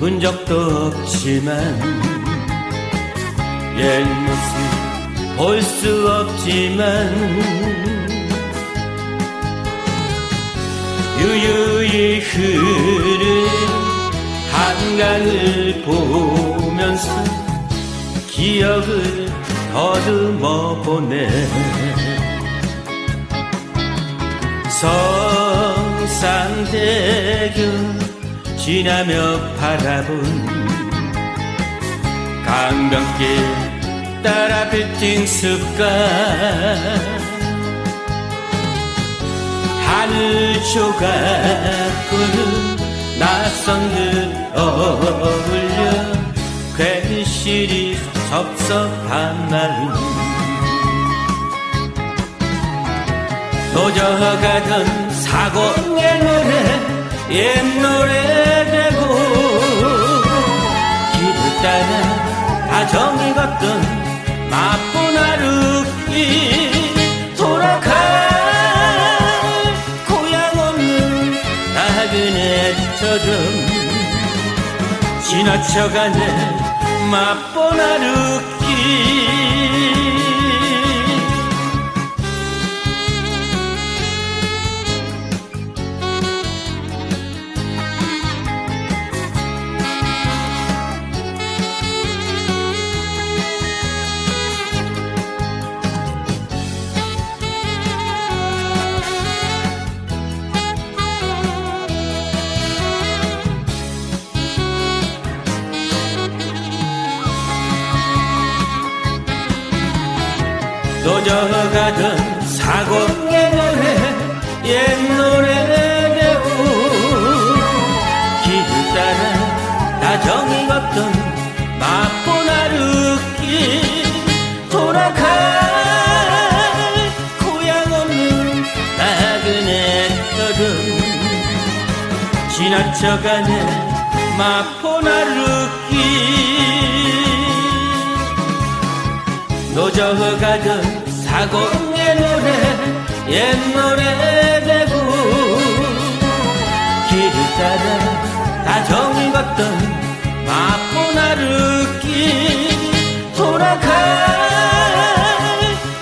본 적도 없지만 옛 모습 볼 수 없지만 유유히 흐르는 한강을 보면서 기억을 더듬어 보네. 성산대교 지나며 바라본 강변길 따라 빗힌 습관. 하늘 조각 구름 낯선 듯 어울려 괜시리 섭섭한 마음 노져가던 사고의 노래 옛 노래 다정히 걷던 마포 나루길 돌아갈 고향 없는 나그네 처럼 지나쳐가는 마포 나루길 노져가던 사고의 노래 옛 노래 되고 길을 따라 다정히 걷던 마포 나루길 돌아갈 고향 없는 나그네처럼 지나쳐가는 마포 나루길 노져가던 사고의 노래 옛 노래 되고 길을 따라 다정히 걷던 마포 나루길 돌아갈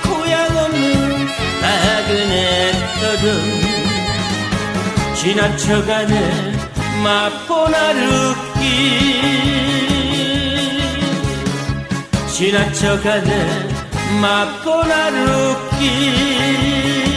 고향 없는 나그네처럼 지나쳐가는 마포 나루길 지나쳐가는 맛본 하루 길